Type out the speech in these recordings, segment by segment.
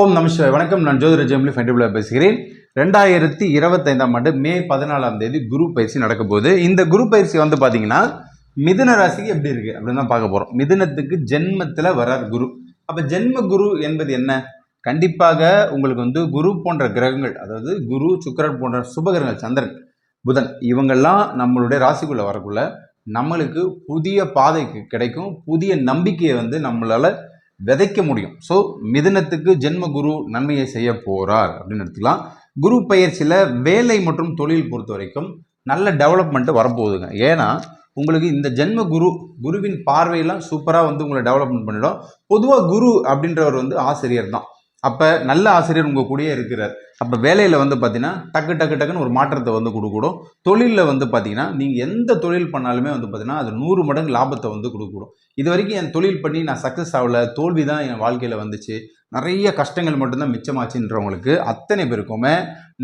ஓம் நமஸ்கார் வணக்கம். நான் ஜோதிர ஜெம்லி ஃபென்டிபிளா பேசுகிறேன். ரெண்டாயிரத்தி இருபத்தைந்தாம் ஆண்டு மே பதினாலாம் தேதி குரு பயிற்சி நடக்க போகுது. இந்த குரு பயிற்சி வந்து பார்த்தீங்கன்னா மிதுன ராசிக்கு எப்படி இருக்கு அப்படின்னு தான் பார்க்க போகிறோம் மிதுனத்துக்கு ஜென்மத்தில் வரார் குரு. அப்போ ஜென்ம குரு என்பது என்ன? கண்டிப்பாக உங்களுக்கு வந்து குரு போன்ற கிரகங்கள் அதாவது குரு சுக்கரன் போன்ற சுபகிரகங்கள் சந்திரன் புதன் இவங்கெல்லாம் நம்மளுடைய ராசிக்குள்ளே வரக்குள்ள நம்மளுக்கு புதிய பாதைக்கு கிடைக்கும். புதிய நம்பிக்கையை வந்து நம்மளால் விதைக்க முடியும். ஸோ மிதுனத்துக்கு ஜென்ம குரு நன்மையை செய்ய போகிறார் அப்படின்னு எடுத்துக்கலாம். குரு பயிற்சியில் வேலை மற்றும் தொழில் பொறுத்த வரைக்கும் நல்ல டெவலப்மெண்ட்டு வரப்போகுதுங்க. ஏன்னா உங்களுக்கு இந்த ஜென்ம குரு குருவின் பார்வையெல்லாம் சூப்பராக வந்து உங்களை டெவலப்மெண்ட் பண்ணிடும். பொதுவாக குரு அப்படின்றவர் வந்து ஆசிரியர் தான் அப்போ நல்ல ஆசிரியர் உங்கள் கூடயே இருக்கிறார். அப்போ வேலையில் வந்து பார்த்தீங்கன்னா டக்கு டக்கு டக்குன்னு ஒரு மாற்றத்தை வந்து கொடுக்கூடும் தொழிலில் வந்து பார்த்தீங்கன்னா நீங்கள் எந்த தொழில் பண்ணாலுமே வந்து பார்த்தீங்கன்னா அது நூறு மடங்கு லாபத்தை வந்து கொடுக்கூடும் இது வரைக்கும் என் தொழில் பண்ணி நான் சக்ஸஸ் ஆகல தோல்வி தான் என் வாழ்க்கையில் வந்துச்சு. நிறைய கஷ்டங்கள் மட்டும்தான் மிச்சமாச்சுன்றவங்களுக்கு அத்தனை பேருக்குமே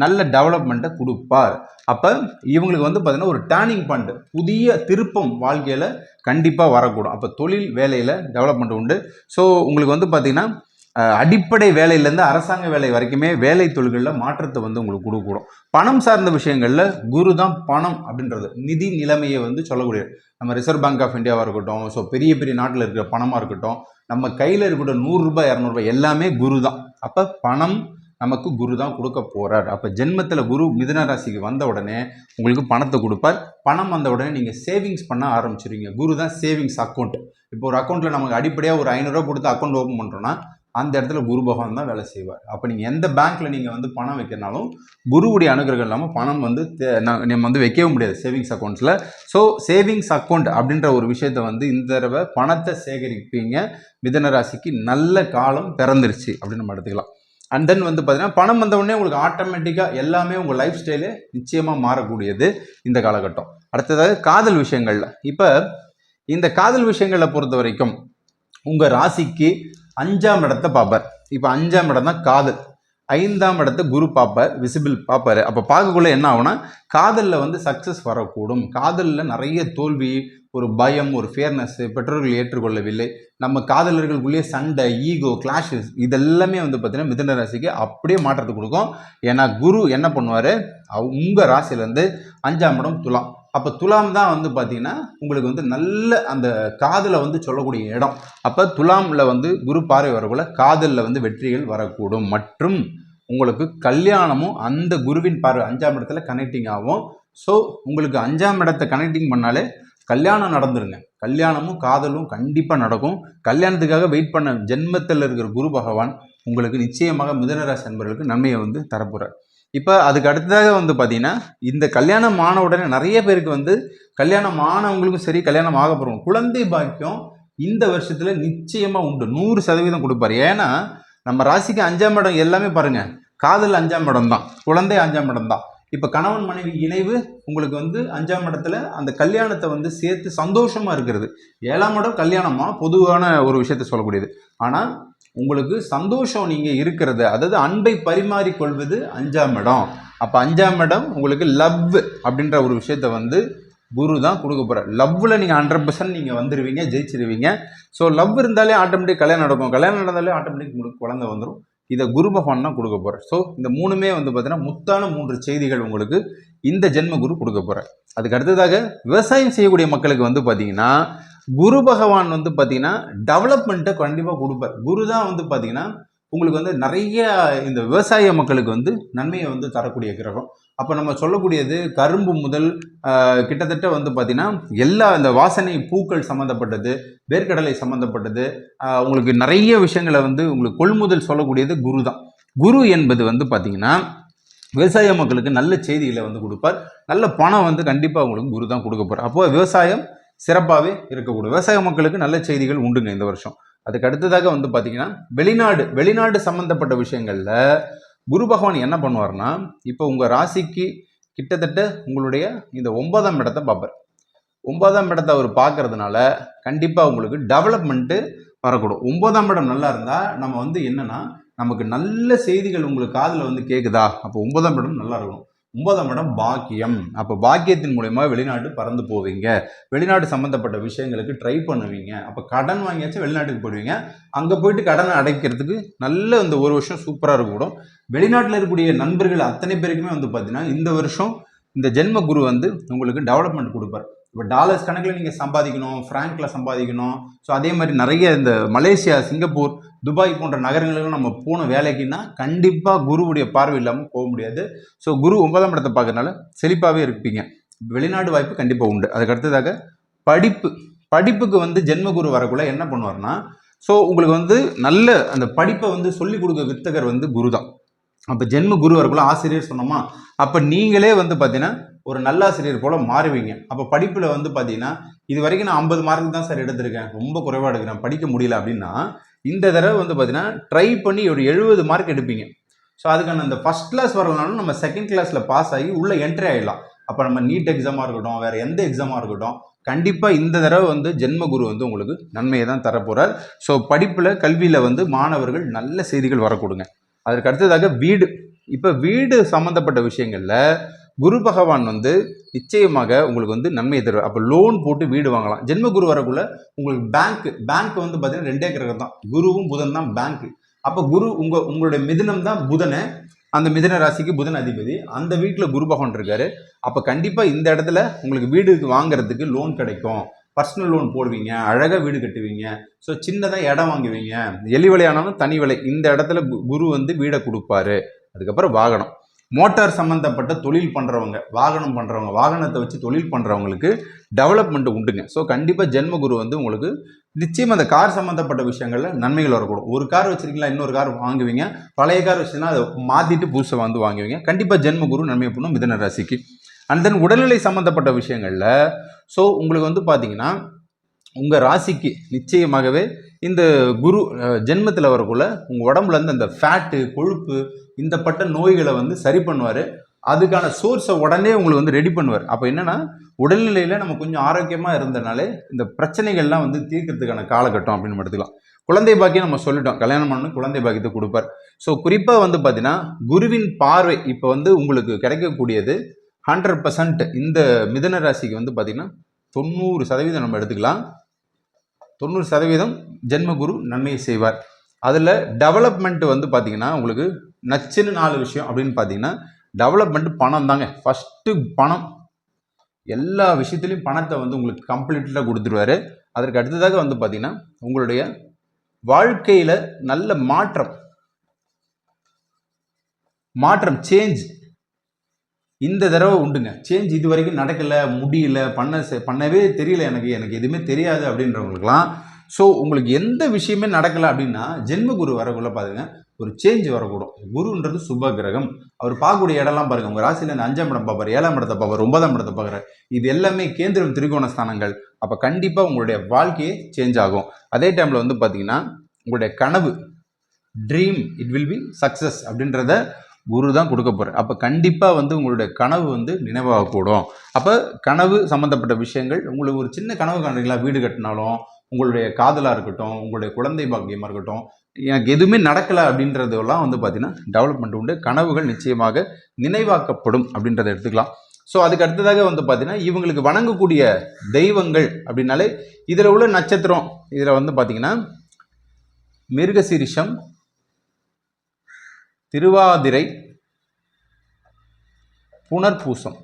நல்ல டெவலப்மெண்ட்டை கொடுப்பார். அப்போ இவங்களுக்கு வந்து பார்த்தீங்கன்னா ஒரு டேர்னிங் பாயிண்ட் புதிய திருப்பம் வாழ்க்கையில் கண்டிப்பாக வரக்கூடும். அப்போ தொழில் வேலையில் டெவலப்மெண்ட் உண்டு. ஸோ உங்களுக்கு வந்து பார்த்திங்கன்னா அடிப்படை வேலையிலேருந்து அரசாங்க வேலை வரைக்குமே வேலை தொழில்களில் மாற்றத்தை வந்து உங்களுக்கு கொடுக்கூடும் பணம் சார்ந்த விஷயங்களில் குரு தான் பணம் அப்படின்றது. நிதி நிலைமையை வந்து சொல்லக்கூடிய நம்ம ரிசர்வ் பேங்க் ஆஃப் இந்தியாவாக இருக்கட்டும் ஸோ பெரிய பெரிய நாட்டில் இருக்கிற பணமாக இருக்கட்டும் நம்ம கையில் இருக்கிற நூறுரூபா இரநூறுபா எல்லாமே குரு தான். அப்போ பணம் நமக்கு குரு தான் கொடுக்க போகிறார் அப்போ ஜென்மத்தில் குரு மிதன ராசிக்கு வந்த உடனே உங்களுக்கு பணத்தை கொடுப்பார். பணம் வந்த உடனே நீங்கள் சேவிங்ஸ் பண்ண ஆரம்பிச்சிருவீங்க. குரு தான் சேவிங்ஸ் அக்கௌண்ட் இப்போ ஒரு அக்கௌண்ட்டில் நமக்கு அடிப்படையாக ஒரு ஐநூறுரூவா கொடுத்து அக்கௌண்ட் ஓப்பன் பண்ணுறோன்னா அந்த இடத்துல குரு பகவான் தான் வேலை செய்வார். அப்போ நீங்கள் எந்த பேங்க்கில் நீங்கள் வந்து பணம் வைக்கிறனாலும் குருவுடைய அனுகிரகம் இல்லாமல் பணம் வந்து நம்ம வந்து வைக்கவே முடியாது சேவிங்ஸ் அக்கௌண்ட்ஸில் ஸோ சேவிங்ஸ் அக்கௌண்ட் அப்படின்ற ஒரு விஷயத்தை வந்து இந்த தடவை பணத்தை சேகரிப்பீங்க. மிதன ராசிக்கு நல்ல காலம் பிறந்துருச்சு அப்படின்னு நம்ம எடுத்துக்கலாம். அண்ட் தென் வந்து பார்த்தீங்கன்னா பணம் வந்தவுடனே உங்களுக்கு ஆட்டோமேட்டிக்காக எல்லாமே உங்கள் லைஃப் ஸ்டைலு நிச்சயமாக மாறக்கூடியது இந்த காலகட்டம். அடுத்ததாக காதல் விஷயங்களில். இப்போ இந்த காதல் விஷயங்களை பொறுத்த வரைக்கும் உங்கள் ராசிக்கு அஞ்சாம் இடத்தை பார்ப்பார். இப்போ அஞ்சாம் இடம் தான் காதல். ஐந்தாம் இடத்தை குரு பார்ப்பார் விசிபிள் பார்ப்பார். அப்போ பார்க்கக்குள்ள என்ன ஆகும்னா காதலில் வந்து சக்ஸஸ் வரக்கூடும். காதலில் நிறைய தோல்வி ஒரு பயம் ஒரு ஃபேர்னஸ்ஸு பெற்றோர்கள் ஏற்றுக்கொள்ளவில்லை. நம்ம காதலர்களுக்குள்ளேயே சண்டை ஈகோ கிளாஷஸ் இதெல்லாமே வந்து பார்த்திங்கன்னா மிதன ராசிக்கு அப்படியே மாற்றத்தை கொடுக்கும். ஏன்னா குரு என்ன பண்ணுவார்? உங்கள் ராசியிலேருந்து அஞ்சாம் இடம் துலாம். அப்போ துலாம் தான் வந்து பார்த்தீங்கன்னா உங்களுக்கு வந்து நல்ல அந்த காதலை வந்து சொல்லக்கூடிய இடம். அப்போ துலாமில் வந்து குரு பார்வை வரக்குள்ள காதலில் வந்து வெற்றிகள் வரக்கூடும். மற்றும் உங்களுக்கு கல்யாணமும் அந்த குருவின் பார்வை அஞ்சாம் இடத்துல கனெக்டிங் ஆகும். ஸோ உங்களுக்கு அஞ்சாம் இடத்தை கனெக்டிங் பண்ணாலே கல்யாணம் நடந்துருங்க. கல்யாணமும் காதலும் கண்டிப்பாக நடக்கும். கல்யாணத்துக்காக வெயிட் பண்ண ஜென்மத்தில் இருக்கிற குரு பகவான் உங்களுக்கு நிச்சயமாக மிதனராசி அன்பர்களுக்கு நன்மையை வந்து தரப்போகிறார் இப்போ அதுக்கு அடுத்ததாக வந்து பார்த்தீங்கன்னா இந்த கல்யாணம் ஆன உடனே நிறைய பேருக்கு வந்து கல்யாணம் ஆனவங்களுக்கும் சரி கல்யாணம் ஆக போகிறவங்க குழந்தை பாக்கியம் இந்த வருஷத்தில் நிச்சயமாக உண்டு. நூறு சதவீதம் கொடுப்பாரு. ஏன்னா நம்ம ராசிக்கு அஞ்சாம் இடம் எல்லாமே பாருங்கள் காதல் அஞ்சாம் இடம் தான். குழந்தை அஞ்சாம் இடம் தான். இப்போ கணவன் மனைவி இணைவு உங்களுக்கு வந்து அஞ்சாம் இடத்துல அந்த கல்யாணத்தை வந்து சேர்த்து சந்தோஷமாக இருக்கிறது. ஏழாம் இடம் கல்யாணமாக பொதுவான ஒரு விஷயத்த சொல்லக்கூடியது. ஆனால் உங்களுக்கு சந்தோஷம் நீங்கள் இருக்கிறது. அதாவது அன்பை பரிமாறிக்கொள்வது அஞ்சாம் இடம். அப்போ அஞ்சாம் இடம் உங்களுக்கு லவ் அப்படின்ற ஒரு விஷயத்த வந்து குரு தான் கொடுக்க போகிறார் லவ்வில் நீங்கள் ஹண்ட்ரட் பர்சன்ட் நீங்கள் வந்துடுவீங்க ஜெயிச்சிருவீங்க. ஸோ லவ் இருந்தாலே ஆட்டோமேட்டிக் கல்யாணம் நடக்கும். கல்யாணம் நடந்தாலே ஆட்டோமேட்டிக் உங்களுக்கு குழந்தை வந்துடும் இதை குரு பகவான் தான் கொடுக்க போகிறார் ஸோ இந்த மூணுமே வந்து பார்த்தீங்கன்னா முத்தான மூன்று செய்திகள் உங்களுக்கு இந்த ஜென்ம குரு கொடுக்க போகிறார் அதுக்கு அடுத்ததாக விவசாயம் செய்யக்கூடிய மக்களுக்கு வந்து பார்த்தீங்கன்னா குரு பகவான் வந்து பார்த்தீங்கன்னா டெவலப்மெண்ட்டை கண்டிப்பாக கொடுப்பார். குரு தான் வந்து பார்த்தீங்கன்னா உங்களுக்கு வந்து நிறைய இந்த விவசாய மக்களுக்கு வந்து நன்மையை வந்து தரக்கூடிய கிரகம். அப்போ நம்ம சொல்லக்கூடியது கரும்பு முதல் கிட்டத்தட்ட வந்து பார்த்தீங்கன்னா எல்லா இந்த வாசனை பூக்கள் சம்மந்தப்பட்டது வேர்க்கடலை சம்மந்தப்பட்டது உங்களுக்கு நிறைய விஷயங்களை வந்து உங்களுக்கு கொள்முதல் சொல்லக்கூடியது குரு தான். குரு என்பது வந்து பார்த்திங்கன்னா விவசாய மக்களுக்கு நல்ல செய்திகளை வந்து கொடுப்பார். நல்ல பணம் வந்து கண்டிப்பாக உங்களுக்கு குரு தான் கொடுக்க போகிறார் அப்போ விவசாயம் சிறப்பாகவே இருக்கக்கூடும். விவசாய மக்களுக்கு நல்ல செய்திகள் உண்டுங்க இந்த வருஷம். அதுக்கு அடுத்ததாக வந்து பார்த்தீங்கன்னா வெளிநாடு வெளிநாடு சம்மந்தப்பட்ட விஷயங்களில் குரு பகவான் என்ன பண்ணுவார்னா இப்போ உங்கள் ராசிக்கு கிட்டத்தட்ட உங்களுடைய இந்த ஒன்பதாம் இடத்தை பார்ப்பார். ஒன்பதாம் இடத்தை அவர் பார்க்கறதுனால கண்டிப்பாக உங்களுக்கு டெவலப்மெண்ட்டு வரக்கூடும். ஒன்பதாம் இடம் நல்லா இருந்தால் நம்ம வந்து என்னென்னா நமக்கு நல்ல செய்திகள் உங்களுக்கு காதில் வந்து கேட்குதா அப்போ ஒன்பதாம் இடம் நல்லா இருக்கும் ஒன்பதாம் இடம் பாக்கியம். அப்போ பாக்கியத்தின் மூலயமா வெளிநாட்டு பறந்து போவீங்க. வெளிநாடு சம்மந்தப்பட்ட விஷயங்களுக்கு ட்ரை பண்ணுவீங்க. அப்போ கடன் வாங்கியாச்சும் வெளிநாட்டுக்கு போடுவீங்க அங்கே போயிட்டு கடனை அடைக்கிறதுக்கு நல்ல இந்த ஒரு வருஷம் சூப்பராக இருக்கக்கூடும். வெளிநாட்டில் இருக்கக்கூடிய நண்பர்கள் அத்தனை பேருக்குமே வந்து பார்த்தீங்கன்னா இந்த வருஷம் இந்த ஜென்ம குரு வந்து உங்களுக்கு டெவலப்மெண்ட் கொடுப்பார். இப்போ டாலர்ஸ் கணக்கில் நீங்கள் சம்பாதிக்கணும் ஃப்ராங்கில் சம்பாதிக்கணும். ஸோ அதே மாதிரி நிறைய இந்த மலேசியா சிங்கப்பூர் துபாய் போன்ற நகரங்களுக்கு நம்ம போன வேலைக்குன்னா கண்டிப்பாக குருவுடைய பார்வை இல்லாமல் போக முடியாது. ஸோ குரு ஒன்பதாம் இடத்தை பார்க்கறதுனால செழிப்பாகவே இருப்பீங்க. வெளிநாடு வாய்ப்பு கண்டிப்பாக உண்டு. அதுக்கு அடுத்ததாக படிப்பு. படிப்புக்கு வந்து ஜென்ம குரு வரக்குள்ள என்ன பண்ணுவார்னா ஸோ உங்களுக்கு வந்து நல்ல அந்த படிப்பை வந்து சொல்லிக் கொடுக்க வித்தகர் வந்து குரு தான் அப்போ ஜென்ம குரு வரக்குள்ள ஆசிரியர் சொன்னோமா அப்போ நீங்களே வந்து பார்த்தீங்கன்னா ஒரு நல்லாசிரியர் போல் மாறுவீங்க. அப்போ படிப்பில் வந்து பார்த்தீங்கன்னா இது வரைக்கும் நான் ஐம்பது மார்க் தான் சார் எடுத்திருக்கேன். ரொம்ப குறைவாக எடுக்கிறேன். படிக்க முடியல அப்படின்னா இந்த தடவை வந்து பார்த்தீங்கன்னா ட்ரை பண்ணி ஒரு எழுபது மார்க் எடுப்பீங்க. ஸோ அதுக்கான அந்த ஃபஸ்ட் கிளாஸ் வரலனாலும் நம்ம செகண்ட் கிளாஸில் பாஸ் ஆகி உள்ளே என்ட்ரி ஆகிடலாம் அப்போ நம்ம நீட் எக்ஸாமாக இருக்கட்டும் வேறு எந்த எக்ஸாமாக இருக்கட்டும் கண்டிப்பாக இந்த தடவை வந்து ஜென்ம குரு வந்து உங்களுக்கு நன்மையை தான் தரப்போகிறார் ஸோ படிப்பில் கல்வியில் வந்து மாணவர்கள் நல்ல செய்திகள் வரக்கூடுங்க அதற்கு அடுத்ததாக வீடு. இப்போ வீடு சம்மந்தப்பட்ட விஷயங்களில் குரு பகவான் வந்து நிச்சயமாக உங்களுக்கு வந்து நன்மை தருவார். அப்போ லோன் போட்டு வீடு வாங்கலாம். ஜென்ம குரு வரக்குள்ள உங்களுக்கு பேங்க் பேங்க் வந்து பார்த்தீங்கன்னா ரெண்டே கிரகம் தான். குருவும் புதன் தான் பேங்க் அப்போ குரு உங்கள் உங்களுடைய மிதுனம் தான் புதனை. அந்த மிதன ராசிக்கு புதன் அதிபதி. அந்த வீட்டில் குரு பகவான் இருக்காரு. அப்போ கண்டிப்பாக இந்த இடத்துல உங்களுக்கு வீடு வாங்குறதுக்கு லோன் கிடைக்கும். பர்சனல் லோன் போடுவீங்க. அழகாக வீடு கட்டுவீங்க. ஸோ சின்னதாக இடம் வாங்குவீங்க. எலி விலையானாலும் தனி விலை. இந்த இடத்துல கு- குரு வந்து வீடை கொடுப்பாரு. அதுக்கப்புறம் வாகனம். மோட்டார் சம்மந்தப்பட்ட தொழில் பண்ணுறவங்க வாகனம் பண்ணுறவங்க வாகனத்தை வச்சு தொழில் பண்ணுறவங்களுக்கு டெவலப்மெண்ட் உண்டுங்க. ஸோ கண்டிப்பாக ஜென்ம குரு வந்து உங்களுக்கு நிச்சயம் அந்த கார் சம்மந்தப்பட்ட விஷயங்களில் நன்மைகள் வரக்கூடும். ஒரு கார் வச்சுருக்கீங்களா இன்னொரு கார் வாங்குவீங்க. பழைய கார் வச்சுன்னா அதை மாற்றிட்டு புதுசை வந்து வாங்குவீங்க. கண்டிப்பாக ஜென்ம குரு நன்மை பண்ணும் மிதன ராசிக்கு. அண்ட் தென் உடல்நிலை சம்மந்தப்பட்ட விஷயங்களில் ஸோ உங்களுக்கு வந்து பார்த்தீங்கன்னா உங்கள் ராசிக்கு நிச்சயமாகவே இந்த குரு ஜென்மத்தில் வரக்குள்ள உங்கள் உடம்புலேருந்து அந்த ஃபேட்டு கொழுப்பு இந்த பட்ட நோய்களை வந்து சரி பண்ணுவார். அதுக்கான சோர்ஸை உடனே உங்களுக்கு வந்து ரெடி பண்ணுவார். அப்போ என்னென்னா உடல்நிலையில் நம்ம கொஞ்சம் ஆரோக்கியமாக இருந்தனாலே இந்த பிரச்சனைகள்லாம் வந்து தீர்க்கறதுக்கான காலகட்டம் அப்படின்னு நம்ம எடுத்துக்கலாம். குழந்தை பாக்கியம் நம்ம சொல்லிட்டோம். கல்யாணம் பண்ணணும் குழந்தை பாக்கியத்தை கொடுப்பார். ஸோ குறிப்பாக வந்து பார்த்தீங்கன்னா குருவின் பார்வை இப்போ வந்து உங்களுக்கு கிடைக்கக்கூடியது ஹண்ட்ரட் பர்சன்ட் இந்த மிதன ராசிக்கு வந்து பார்த்தீங்கன்னா தொண்ணூறு சதவீதம் நம்ம எடுத்துக்கலாம். தொண்ணூறு சதவீதம் ஜென்மகுரு நன்மையை செய்வார். அதில் டெவலப்மெண்ட் வந்து பார்த்தீங்கன்னா உங்களுக்கு நச்சுன்னு நாலு விஷயம் அப்படின்னு பார்த்தீங்கன்னா டெவலப்மெண்ட் பணம் தாங்க. ஃபஸ்ட்டு பணம். எல்லா விஷயத்துலையும் பணத்தை வந்து உங்களுக்கு கம்ப்ளீட்டாக கொடுத்துருவாரு. அதற்கு அடுத்ததாக வந்து பார்த்திங்கன்னா உங்களுடைய வாழ்க்கையில் நல்ல மாற்றம். மாற்றம் சேஞ்ச் இந்த தடவை உண்டுங்க. சேஞ்ச் இது வரைக்கும் நடக்கலை முடியல பண்ண பண்ணவே தெரியல எனக்கு. எனக்கு எதுவுமே தெரியாது அப்படின்றவங்களுக்குலாம் ஸோ உங்களுக்கு எந்த விஷயமே நடக்கலை அப்படின்னா ஜென்ம குரு வரக்குள்ள பாருங்க ஒரு சேஞ்ச் வரக்கூடும். குருன்றது சுப கிரகம். அவர் பார்க்கக்கூடிய இடம்லாம் பாருங்க உங்கள் ராசியில் இந்த அஞ்சாம் இடம் பார்ப்பார் ஏழாம் இடத்தை பார்ப்பார் ஒன்பதாம் இடத்தை பார்க்குறாரு. இது எல்லாமே கேந்திரம் திரிகோண ஸ்தானங்கள். அப்போ கண்டிப்பாக உங்களுடைய வாழ்க்கையே சேஞ்ச் ஆகும். அதே டைமில் வந்து பார்த்தீங்கன்னா உங்களுடைய கனவு dream it will be success அப்படின்றத குரு தான் கொடுக்க போகிறார் அப்போ கண்டிப்பாக வந்து உங்களுடைய கனவு வந்து நினைவாகக்கூடும் அப்போ கனவு சம்மந்தப்பட்ட விஷயங்கள் உங்களுக்கு ஒரு சின்ன கனவு காணுறீங்களா? வீடு கட்டினாலும் உங்களுடைய காதலாக இருக்கட்டும் உங்களுடைய குழந்தை பாக்கியமாக இருக்கட்டும் எனக்கு எதுவுமே நடக்கலை அப்படின்றதெல்லாம் வந்து பார்த்தீங்கன்னா டெவலப்மெண்ட் உண்டு. கனவுகள் நிச்சயமாக நினைவாக்கப்படும் அப்படின்றத எடுத்துக்கலாம். ஸோ அதுக்கு அடுத்ததாக வந்து பார்த்தீங்கன்னா இவங்களுக்கு வணங்கக்கூடிய தெய்வங்கள் அப்படின்னாலே இதில் உள்ள நட்சத்திரம் இதில் வந்து பார்த்தீங்கன்னா மிருகசீரிஷம் திருவாதிரை புனர்பூசம்.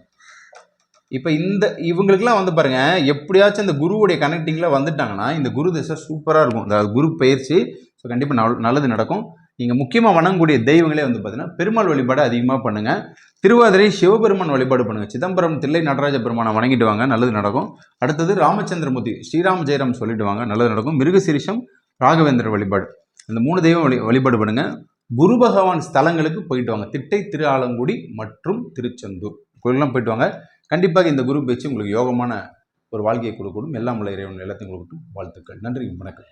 இப்போ இந்த இவங்களுக்குலாம் வந்து பாருங்க எப்படியாச்சும் இந்த குருவுடைய கனெக்டிங்கில் வந்துட்டாங்கன்னா இந்த குரு திசை சூப்பராக இருக்கும். அதாவது குரு பயிற்சி ஸோ கண்டிப்பாக நல் நல்லது நடக்கும். நீங்கள் முக்கியமாக வணங்கக்கூடிய தெய்வங்களே வந்து பார்த்தீங்கன்னா பெருமாள் வழிபாடு அதிகமாக பண்ணுங்கள் திருவாதிரை சிவபெருமான் வழிபாடு பண்ணுங்கள் சிதம்பரம் தில்லை நடராஜ பெருமானை வணங்கிட்டு வாங்க நல்லது நடக்கும். அடுத்தது ராமச்சந்திரமூர்த்தி ஸ்ரீராம் ஜெயராம் சொல்லிட்டு வாங்க நல்லது நடக்கும். மிருகசீரிஷம் ராகவேந்திர வழிபாடு. இந்த மூணு தெய்வம் வழி வழிபாடு பண்ணுங்கள் குரு பகவான் ஸ்தலங்களுக்கு போயிட்டு வாங்க. திட்டை திரு ஆலங்குடி மற்றும் திருச்செந்தூர். கோயிலெலாம் போயிட்டு வாங்க. கண்டிப்பாக இந்த குரு பேச்சு உங்களுக்கு யோகமான ஒரு வாழ்க்கையை கொடுக்கணும். எல்லாம் உள்ள இறைவன் எல்லாத்தையும் கொடுக்கட்டும். வாழ்த்துக்கள். நன்றி. வணக்கம்.